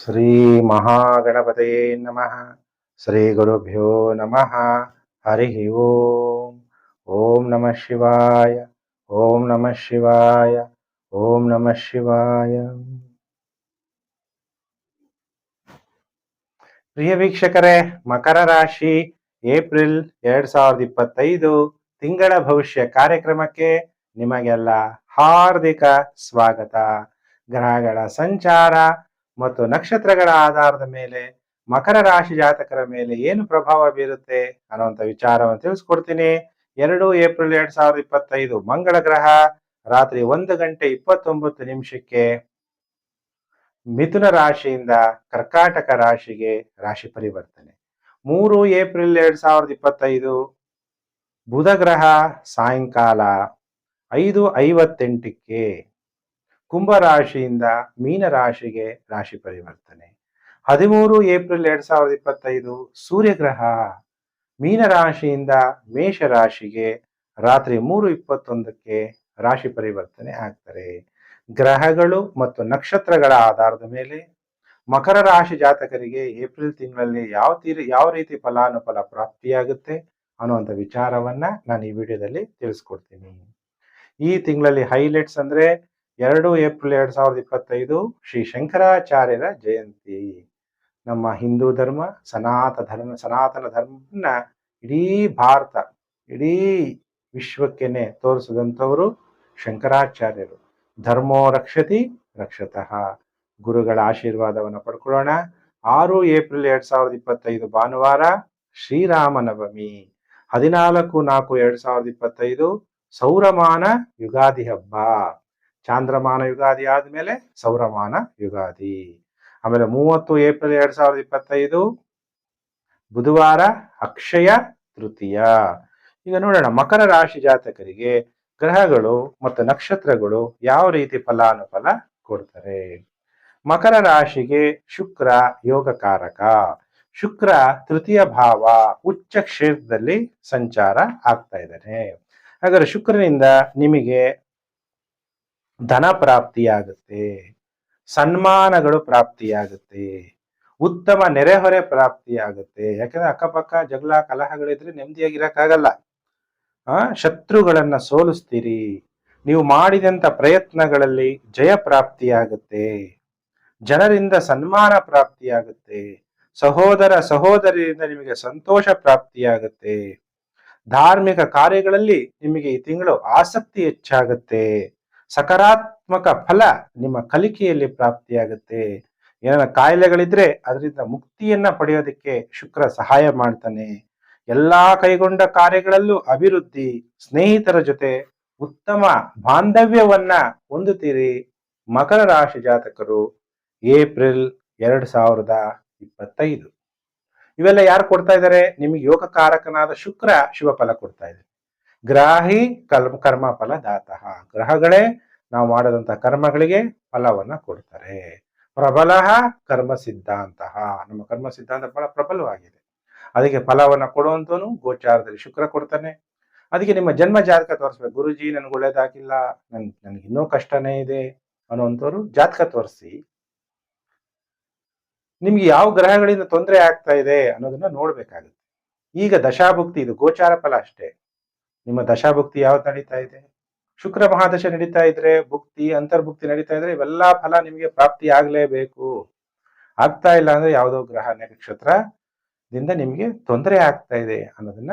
ಶ್ರೀ ಮಹಾಗಣಪತಯೇ ನಮಃ ಶ್ರೀ ಗುರುಭ್ಯೋ ನಮಃ ಹರಿ ಓಂ ಓಂ ನಮಃ ಶಿವಾಯ ಓಂ ನಮಃ ಶಿವಾಯ ಓಂ ನಮಃ ಶಿವಾಯ ಪ್ರಿಯ ವೀಕ್ಷಕರೇ ಮಕರ ರಾಶಿ ಏಪ್ರಿಲ್ ಎರಡ್ ಸಾವಿರದ ಇಪ್ಪತ್ತೈದು ತಿಂಗಳ ಭವಿಷ್ಯ ಕಾರ್ಯಕ್ರಮಕ್ಕೆ ನಿಮಗೆಲ್ಲ ಹಾರ್ದಿಕ ಸ್ವಾಗತ. ಗ್ರಹಗಳ ಸಂಚಾರ ಮತ್ತು ನಕ್ಷತ್ರಗಳ ಆಧಾರದ ಮೇಲೆ ಮಕರ ರಾಶಿ ಜಾತಕರ ಮೇಲೆ ಏನು ಪ್ರಭಾವ ಬೀರುತ್ತೆ ಅನ್ನುವಂಥ ವಿಚಾರವನ್ನು ತಿಳಿಸ್ಕೊಡ್ತೀನಿ. ಎರಡು ಏಪ್ರಿಲ್ ಎರಡ್ ಸಾವಿರದ ಇಪ್ಪತ್ತೈದು ಮಂಗಳ ಗ್ರಹ, ರಾತ್ರಿ ಒಂದು ಗಂಟೆ ಇಪ್ಪತ್ತೊಂಬತ್ತು ನಿಮಿಷಕ್ಕೆ ಮಿಥುನ ರಾಶಿಯಿಂದ ಕರ್ಕಾಟಕ ರಾಶಿಗೆ ರಾಶಿ ಪರಿವರ್ತನೆ. ಮೂರು ಏಪ್ರಿಲ್ ಎರಡ್ ಸಾವಿರದ ಇಪ್ಪತ್ತೈದು ಬುಧ ಗ್ರಹ ಸಾಯಂಕಾಲ ಐದು ಐವತ್ತೆಂಟಕ್ಕೆ ಕುಂಭ ರಾಶಿಯಿಂದ ಮೀನ ರಾಶಿಗೆ ರಾಶಿ ಪರಿವರ್ತನೆ. ಹದಿಮೂರು ಏಪ್ರಿಲ್ ಎರಡ್ ಸಾವಿರದ ಇಪ್ಪತ್ತೈದು ಸೂರ್ಯಗ್ರಹ. ಮೇಷ ರಾಶಿಗೆ ರಾತ್ರಿ ಮೂರು ಇಪ್ಪತ್ತೊಂದಕ್ಕೆ ರಾಶಿ ಪರಿವರ್ತನೆ ಆಗ್ತಾರೆ ಗ್ರಹಗಳು ಮತ್ತು ನಕ್ಷತ್ರಗಳ ಆಧಾರದ ಮೇಲೆ ಮಕರ ರಾಶಿ ಜಾತಕರಿಗೆ ಏಪ್ರಿಲ್ ತಿಂಗಳಲ್ಲಿ ಯಾವ ತೀರಿ ಯಾವ ರೀತಿ ಫಲಾನುಫಲ ಪ್ರಾಪ್ತಿಯಾಗುತ್ತೆ ಅನ್ನುವಂಥ ವಿಚಾರವನ್ನ ನಾನು ಈ ವಿಡಿಯೋದಲ್ಲಿ ತಿಳಿಸ್ಕೊಡ್ತೀನಿ. ಈ ತಿಂಗಳಲ್ಲಿ ಹೈಲೈಟ್ಸ್ ಅಂದ್ರೆ ಎರಡು ಏಪ್ರಿಲ್ ಎರಡ್ ಸಾವಿರದ ಇಪ್ಪತ್ತೈದು ಶ್ರೀ ಶಂಕರಾಚಾರ್ಯರ ಜಯಂತಿ. ನಮ್ಮ ಹಿಂದೂ ಧರ್ಮ, ಸನಾತ ಧರ್ಮ, ಸನಾತನ ಧರ್ಮನ ಇಡೀ ಭಾರತ, ಇಡೀ ವಿಶ್ವಕ್ಕೆನೆ ತೋರಿಸಿದಂಥವರು ಶಂಕರಾಚಾರ್ಯರು. ಧರ್ಮೋ ರಕ್ಷತಿ ರಕ್ಷತಃ. ಗುರುಗಳ ಆಶೀರ್ವಾದವನ್ನು ಪಡ್ಕೊಳ್ಳೋಣ. ಆರು ಏಪ್ರಿಲ್ ಎರಡ್ ಸಾವಿರದ ಇಪ್ಪತ್ತೈದು ಭಾನುವಾರ ಶ್ರೀರಾಮನವಮಿ. ಹದಿನಾಲ್ಕು ನಾಲ್ಕು ಎರಡ್ ಸಾವಿರದ ಇಪ್ಪತ್ತೈದು ಸೌರಮಾನ ಯುಗಾದಿ ಹಬ್ಬ. ಚಾಂದ್ರಮಾನ ಯುಗಾದಿ ಆದ್ಮೇಲೆ ಸೌರಮಾನ ಯುಗಾದಿ. ಆಮೇಲೆ ಮೂವತ್ತು ಏಪ್ರಿಲ್ ಎರಡ್ ಸಾವಿರದ ಇಪ್ಪತ್ತೈದು ಬುಧವಾರ ಅಕ್ಷಯ ತೃತೀಯ. ಈಗ ನೋಡೋಣ, ಮಕರ ರಾಶಿ ಜಾತಕರಿಗೆ ಗ್ರಹಗಳು ಮತ್ತು ನಕ್ಷತ್ರಗಳು ಯಾವ ರೀತಿ ಫಲಾನುಫಲ ಕೊಡ್ತಾರೆ? ಮಕರ ರಾಶಿಗೆ ಶುಕ್ರ ಯೋಗಕಾರಕ. ಶುಕ್ರ ತೃತೀಯ ಭಾವ ಉಚ್ಚ ಕ್ಷೇತ್ರದಲ್ಲಿ ಸಂಚಾರ ಆಗ್ತಾ ಇದ್ದಾನೆ. ಹಾಗಾದ್ರೆ ಶುಕ್ರನಿಂದ ನಿಮಗೆ ಧನ ಪ್ರಾಪ್ತಿಯಾಗುತ್ತೆ, ಸನ್ಮಾನಗಳು ಪ್ರಾಪ್ತಿಯಾಗುತ್ತೆ, ಉತ್ತಮ ನೆರೆಹೊರೆ ಪ್ರಾಪ್ತಿಯಾಗುತ್ತೆ. ಯಾಕಂದ್ರೆ ಅಕ್ಕಪಕ್ಕ ಜಗಳ ಕಲಹಗಳಿದ್ರೆ ನೆಮ್ಮದಿಯಾಗಿರಕ್ಕಾಗಲ್ಲ. ಆ, ಶತ್ರುಗಳನ್ನ ಸೋಲಿಸ್ತೀರಿ. ನೀವು ಮಾಡಿದಂತ ಪ್ರಯತ್ನಗಳಲ್ಲಿ ಜಯ ಪ್ರಾಪ್ತಿಯಾಗುತ್ತೆ. ಜನರಿಂದ ಸನ್ಮಾನ ಪ್ರಾಪ್ತಿಯಾಗುತ್ತೆ. ಸಹೋದರ ಸಹೋದರಿಯಿಂದ ನಿಮಗೆ ಸಂತೋಷ ಪ್ರಾಪ್ತಿಯಾಗುತ್ತೆ. ಧಾರ್ಮಿಕ ಕಾರ್ಯಗಳಲ್ಲಿ ನಿಮಗೆ ಈ ತಿಂಗಳು ಆಸಕ್ತಿ ಹೆಚ್ಚಾಗುತ್ತೆ. ಸಕಾರಾತ್ಮಕ ಫಲ ನಿಮ್ಮ ಕಲಿಕೆಯಲ್ಲಿ ಪ್ರಾಪ್ತಿಯಾಗುತ್ತೆ. ಏನಾರ ಕಾಯಿಲೆಗಳಿದ್ರೆ ಅದರಿಂದ ಮುಕ್ತಿಯನ್ನ ಪಡೆಯೋದಕ್ಕೆ ಶುಕ್ರ ಸಹಾಯ ಮಾಡ್ತಾನೆ. ಎಲ್ಲಾ ಕೈಗೊಂಡ ಕಾರ್ಯಗಳಲ್ಲೂ ಅಭಿವೃದ್ಧಿ, ಸ್ನೇಹಿತರ ಜೊತೆ ಉತ್ತಮ ಬಾಂಧವ್ಯವನ್ನ ಹೊಂದುತ್ತೀರಿ. ಮಕರ ರಾಶಿ ಜಾತಕರು, ಏಪ್ರಿಲ್ ಎರಡ್ ಸಾವಿರದ ಇಪ್ಪತ್ತೈದು. ಇವೆಲ್ಲ ಯಾರು ಕೊಡ್ತಾ ಇದ್ದಾರೆ? ನಿಮಗೆ ಯೋಗಕಾರಕನಾದ ಶುಕ್ರ ಶುಭ ಫಲ ಕೊಡ್ತಾ ಇದೆ. ಗ್ರಾಹಿ ಕರ್ಮ ಕರ್ಮ ಫಲ ದಾತಃ ಗ್ರಹಗಳೇ, ನಾವು ಮಾಡದಂತಹ ಕರ್ಮಗಳಿಗೆ ಫಲವನ್ನ ಕೊಡ್ತಾರೆ. ಪ್ರಬಲ ಕರ್ಮ ಸಿದ್ಧಾಂತ ನಮ್ಮ ಕರ್ಮ ಸಿದ್ಧಾಂತ ಬಹಳ ಪ್ರಬಲವಾಗಿದೆ. ಅದಕ್ಕೆ ಫಲವನ್ನ ಕೊಡುವಂತವನು ಗೋಚಾರದಲ್ಲಿ ಶುಕ್ರ ಕೊಡ್ತಾನೆ. ಅದಕ್ಕೆ ನಿಮ್ಮ ಜನ್ಮ ಜಾತಕ ತೋರಿಸ್ಬೇಕು. ಗುರುಜಿ, ನನ್ಗೆ ಒಳ್ಳೇದಾಗಿಲ್ಲ. ನನ್, ನನ್ಗೆ ಇನ್ನೂ ಕಷ್ಟನೇ ಇದೆ ಅನ್ನುವಂಥವ್ರು ಜಾತಕ ತೋರಿಸಿ. ನಿಮ್ಗೆ ಯಾವ ಗ್ರಹಗಳಿಂದ ತೊಂದರೆ ಆಗ್ತಾ ಇದೆ ಅನ್ನೋದನ್ನ ನೋಡ್ಬೇಕಾಗುತ್ತೆ. ಈಗ ದಶಾಭುಕ್ತಿ, ಇದು ಗೋಚಾರ ಫಲ ಅಷ್ಟೇ. ನಿಮ್ಮ ದಶಾಭುಕ್ತಿ ಯಾವ್ದು ನಡೀತಾ ಇದೆ? ಶುಕ್ರ ಮಹಾದಶ ನಡೀತಾ ಇದ್ರೆ ಭುಕ್ತಿ, ಅಂತರ್ಭುಕ್ತಿ ನಡೀತಾ ಇದ್ರೆ ಇವೆಲ್ಲ ಫಲ ನಿಮಗೆ ಪ್ರಾಪ್ತಿ ಆಗ್ಲೇಬೇಕು. ಆಗ್ತಾ ಇಲ್ಲ ಅಂದ್ರೆ ಯಾವುದೋ ಗ್ರಹ ನಕ್ಷತ್ರದಿಂದ ನಿಮಗೆ ತೊಂದರೆ ಆಗ್ತಾ ಇದೆ ಅನ್ನೋದನ್ನ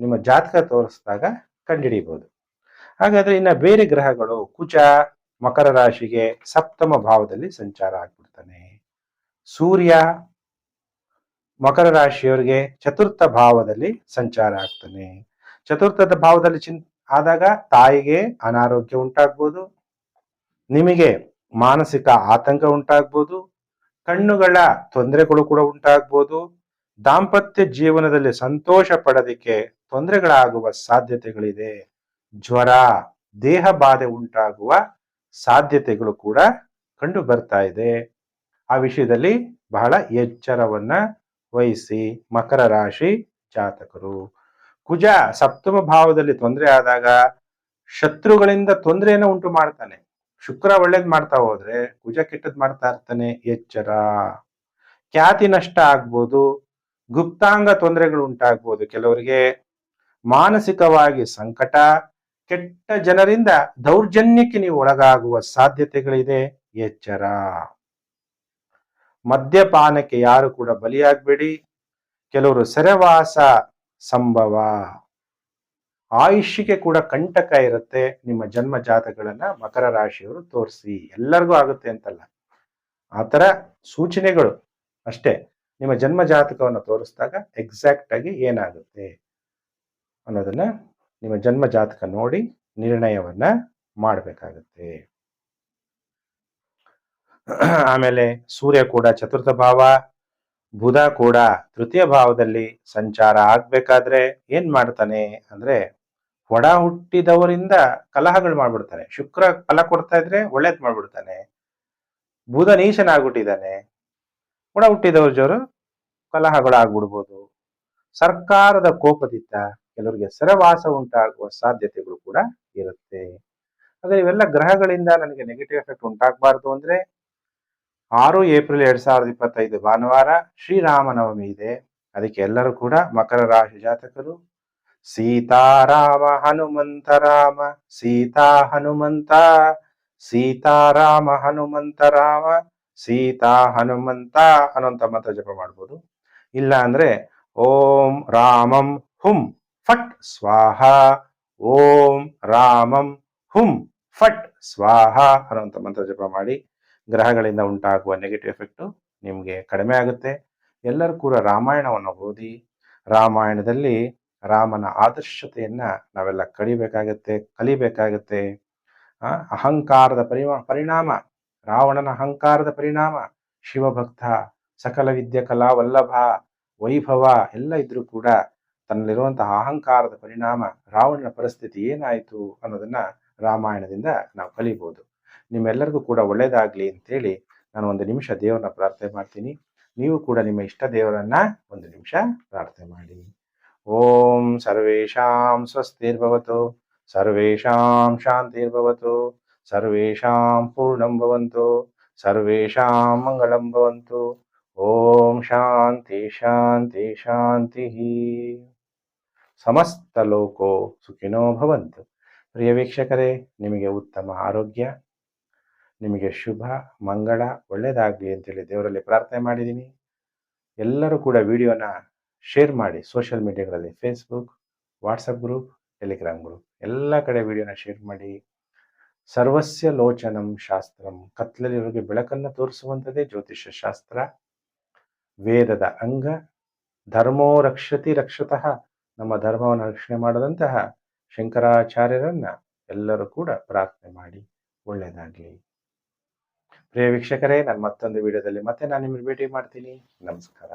ನಿಮ್ಮ ಜಾತಕ ತೋರಿಸಿದಾಗ ಕಂಡುಹಿಡಿಬಹುದು ಹಾಗಾದ್ರೆ ಇನ್ನ ಬೇರೆ ಗ್ರಹಗಳು ಕುಚ ಮಕರ ರಾಶಿಗೆ ಸಪ್ತಮ ಭಾವದಲ್ಲಿ ಸಂಚಾರ ಆಗ್ಬಿಡ್ತಾನೆ. ಸೂರ್ಯ ಮಕರ ರಾಶಿಯವರಿಗೆ ಚತುರ್ಥ ಭಾವದಲ್ಲಿ ಸಂಚಾರ ಆಗ್ತಾನೆ. ಚತುರ್ಥದ ಭಾವದಲ್ಲಿ ಚಿನ್ ಆದಾಗ ತಾಯಿಗೆ ಅನಾರೋಗ್ಯ ಉಂಟಾಗ್ಬೋದು. ನಿಮಗೆ ಮಾನಸಿಕ ಆತಂಕ ಉಂಟಾಗ್ಬೋದು. ಕಣ್ಣುಗಳ ತೊಂದರೆಗಳು ಕೂಡ ಉಂಟಾಗ್ಬೋದು. ದಾಂಪತ್ಯ ಜೀವನದಲ್ಲಿ ಸಂತೋಷ ಪಡೋದಕ್ಕೆ ತೊಂದರೆಗಳಾಗುವ ಸಾಧ್ಯತೆಗಳಿದೆ. ಜ್ವರ, ದೇಹ ಬಾಧೆ ಉಂಟಾಗುವ ಸಾಧ್ಯತೆಗಳು ಕೂಡ ಕಂಡು ಬರ್ತಾ ಇದೆ. ಆ ವಿಷಯದಲ್ಲಿ ಬಹಳ ಎಚ್ಚರವನ್ನ ವಹಿಸಿ ಮಕರ ರಾಶಿ ಜಾತಕರು. ಕುಜ ಸಪ್ತಮ ಭಾವದಲ್ಲಿ ತೊಂದರೆ ಆದಾಗ ಶತ್ರುಗಳಿಂದ ತೊಂದರೆಯನ್ನು ಉಂಟು ಮಾಡ್ತಾನೆ. ಶುಕ್ರ ಒಳ್ಳೇದ್ ಮಾಡ್ತಾ ಹೋದ್ರೆ ಕುಜ ಕೆಟ್ಟದ್ ಮಾಡ್ತಾ ಇರ್ತಾನೆ, ಎಚ್ಚರ. ಖ್ಯಾತಿ ನಷ್ಟ ಆಗ್ಬೋದು, ಗುಪ್ತಾಂಗ ತೊಂದರೆಗಳು ಉಂಟಾಗ್ಬೋದು. ಕೆಲವರಿಗೆ ಮಾನಸಿಕವಾಗಿ ಸಂಕಟ, ಕೆಟ್ಟ ಜನರಿಂದ ದೌರ್ಜನ್ಯಕ್ಕೆ ನೀವು ಒಳಗಾಗುವ ಸಾಧ್ಯತೆಗಳಿದೆ, ಎಚ್ಚರ. ಮದ್ಯಪಾನಕ್ಕೆ ಯಾರು ಕೂಡ ಬಲಿಯಾಗಬೇಡಿ. ಕೆಲವರು ಸೆರೆವಾಸ ಸಂಭವ. ಆಯುಷ್ಯಕ್ಕೆ ಕೂಡ ಕಂಟಕ ಇರುತ್ತೆ ನಿಮ್ಮ ಜನ್ಮ ಜಾತಗಳನ್ನ ಮಕರ ರಾಶಿಯವರು ತೋರಿಸಿ. ಎಲ್ಲರಿಗೂ ಆಗುತ್ತೆ ಅಂತಲ್ಲ. ಆತರ ಸೂಚನೆಗಳು ಅಷ್ಟೇ. ನಿಮ್ಮ ಜನ್ಮ ಜಾತಕವನ್ನು ತೋರಿಸಿದಾಗ ಎಕ್ಸಾಕ್ಟ್ ಆಗಿ ಏನಾಗುತ್ತೆ ಅನ್ನೋದನ್ನ ನಿಮ್ಮ ಜನ್ಮ ಜಾತಕ ನೋಡಿ ನಿರ್ಣಯವನ್ನ ಮಾಡಬೇಕಾಗುತ್ತೆ. ಆಮೇಲೆ ಸೂರ್ಯ ಕೂಡ ಚತುರ್ಥ ಭಾವ. ಬುಧ ಕೂಡ ತೃತೀಯ ಭಾವದಲ್ಲಿ ಸಂಚಾರ ಆಗ್ಬೇಕಾದ್ರೆ ಏನ್ ಮಾಡ್ತಾನೆ ಅಂದ್ರೆ ಒಡ ಹುಟ್ಟಿದವರಿಂದ ಕಲಹಗಳು ಮಾಡ್ಬಿಡ್ತಾನೆ. ಶುಕ್ರ ಫಲ ಕೊಡ್ತಾ ಇದ್ರೆ ಒಳ್ಳೇದ್ ಮಾಡ್ಬಿಡ್ತಾನೆ. ಬುಧ ನೀಚನಾಗ್ಬಿಟ್ಟಿದ್ದಾನೆ. ಒಡ ಹುಟ್ಟಿದವ್ರ ಜೋರು ಕಲಹಗಳು ಆಗ್ಬಿಡ್ಬೋದು ಸರ್ಕಾರದ ಕೋಪದಿಂದ ಕೆಲವರಿಗೆ ಸರವಾಸ ಉಂಟಾಗುವ ಸಾಧ್ಯತೆಗಳು ಕೂಡ ಇರುತ್ತೆ. ಹಾಗೆ ಇವೆಲ್ಲ ಗ್ರಹಗಳಿಂದ ನನಗೆ ನೆಗೆಟಿವ್ ಎಫೆಕ್ಟ್ ಉಂಟಾಗಬಾರ್ದು ಅಂದ್ರೆ ಆರು ಏಪ್ರಿಲ್ ಎರಡ್ ಸಾವಿರದ ಇಪ್ಪತ್ತೈದು ಭಾನುವಾರ ಶ್ರೀರಾಮನವಮಿ ಇದೆ. ಅದಕ್ಕೆ ಎಲ್ಲರೂ ಕೂಡ ಮಕರ ರಾಶಿ ಜಾತಕರು ಸೀತಾರಾಮ ಹನುಮಂತ ರಾಮ, ಸೀತಾ ಹನುಮಂತ ಸೀತಾರಾಮ ಹನುಮಂತ ರಾಮ, ಸೀತಾ ಹನುಮಂತ ಅನ್ನುವಂತ ಮಂತ್ರ ಜಪ ಮಾಡ್ಬೋದು. ಇಲ್ಲ ಅಂದ್ರೆ ಓಂ ರಾಮಂ ಹುಂ ಫಟ್ ಸ್ವಾಹ, ಓಂ ರಾಮಂ ಹುಂ ಫಟ್ ಸ್ವಾಹ ಅನ್ನುವಂತ ಮಂತ್ರ ಜಪ ಮಾಡಿ ಗ್ರಹಗಳಿಂದ ಉಂಟಾಗುವ ನೆಗೆಟಿವ್ ಎಫೆಕ್ಟು ನಿಮಗೆ ಕಡಿಮೆ ಆಗುತ್ತೆ. ಎಲ್ಲರೂ ಕೂಡ ರಾಮಾಯಣವನ್ನು ಓದಿ, ರಾಮಾಯಣದಲ್ಲಿ ರಾಮನ ಆದರ್ಶತೆಯನ್ನು ನಾವೆಲ್ಲ ಕಲಿಬೇಕಾಗತ್ತೆ ಆ, ಅಹಂಕಾರದ ಪರಿಣಾಮ, ರಾವಣನ ಅಹಂಕಾರದ ಪರಿಣಾಮ, ಶಿವಭಕ್ತ, ಸಕಲ ವಿದ್ಯೆ, ಕಲಾ, ವಲ್ಲಭ, ವೈಭವ ಎಲ್ಲ ಇದ್ರೂ ಕೂಡ ತನ್ನಲ್ಲಿರುವಂತಹ ಅಹಂಕಾರದ ಪರಿಣಾಮ, ರಾವಣನ ಪರಿಸ್ಥಿತಿ ಏನಾಯಿತು ಅನ್ನೋದನ್ನ ರಾಮಾಯಣದಿಂದ ನಾವು ಕಲಿಬಹುದು ನಿಮ್ಮೆಲ್ಲರಿಗೂ ಕೂಡ ಒಳ್ಳೇದಾಗ್ಲಿ ಅಂತೇಳಿ ನಾನು ಒಂದು ನಿಮಿಷ ದೇವರನ್ನ ಪ್ರಾರ್ಥನೆ ಮಾಡ್ತೀನಿ. ನೀವು ಕೂಡ ನಿಮ್ಮ ಇಷ್ಟ ದೇವರನ್ನ ಒಂದು ನಿಮಿಷ ಪ್ರಾರ್ಥನೆ ಮಾಡಿ. ಓಂ ಸರ್ವೇಷಾಂ ಸ್ವಸ್ತಿರ್ಭವತು, ಸರ್ವೇಷಾಂ ಶಾಂತಿರ್ಭವತು, ಸರ್ವೇಷಾಂ ಪೂರ್ಣಂ ಭವಂತು, ಸರ್ವೇಷಾಂ ಮಂಗಳಂ ಭವಂತು. ಓಂ ಶಾಂತಿ ಶಾಂತಿ ಶಾಂತಿ. ಸಮಸ್ತ ಲೋಕೋ ಸುಖಿನೋ ಭವಂತು. ಪ್ರಿಯ ವೀಕ್ಷಕರೇ, ನಿಮಗೆ ಉತ್ತಮ ಆರೋಗ್ಯ ನಿಮಗೆ ಶುಭ, ಮಂಗಳ, ಒಳ್ಳೆಯದಾಗಲಿ ಅಂತೇಳಿ ದೇವರಲ್ಲಿ ಪ್ರಾರ್ಥನೆ ಮಾಡಿದ್ದೀನಿ. ಎಲ್ಲರೂ ಕೂಡ ವಿಡಿಯೋನ ಶೇರ್ ಮಾಡಿ social ಮೀಡಿಯಾಗಳಲ್ಲಿ Facebook WhatsApp group Telegram group ಎಲ್ಲ ಕಡೆ ವಿಡಿಯೋನ ಶೇರ್ ಮಾಡಿ. ಸರ್ವಸ್ಯ ಲೋಚನಂ ಶಾಸ್ತ್ರಂ. ಕತ್ಲಲ್ಲಿರೋರಿಗೆ ಬೆಳಕನ್ನು ತೋರಿಸುವಂಥದ್ದೇ ಜ್ಯೋತಿಷ್ಯ ಶಾಸ್ತ್ರ. ವೇದದ ಅಂಗ. ಧರ್ಮೋ ರಕ್ಷತಿ ರಕ್ಷತಃ. ನಮ್ಮ ಧರ್ಮವನ್ನು ರಕ್ಷಣೆ ಮಾಡದಂತಹ ಶಂಕರಾಚಾರ್ಯರನ್ನ ಎಲ್ಲರೂ ಕೂಡ ಪ್ರಾರ್ಥನೆ ಮಾಡಿ ಒಳ್ಳೆಯದಾಗಲಿ. ಪ್ರಿಯ ವೀಕ್ಷಕರೇ ನಾನು ಮತ್ತೊಂದು ವಿಡಿಯೋದಲ್ಲಿ ಮತ್ತೆ ನಾನು ನಿಮ್ಮನ್ನು ಭೇಟಿ ಮಾಡ್ತೀನಿ. ನಮಸ್ಕಾರ.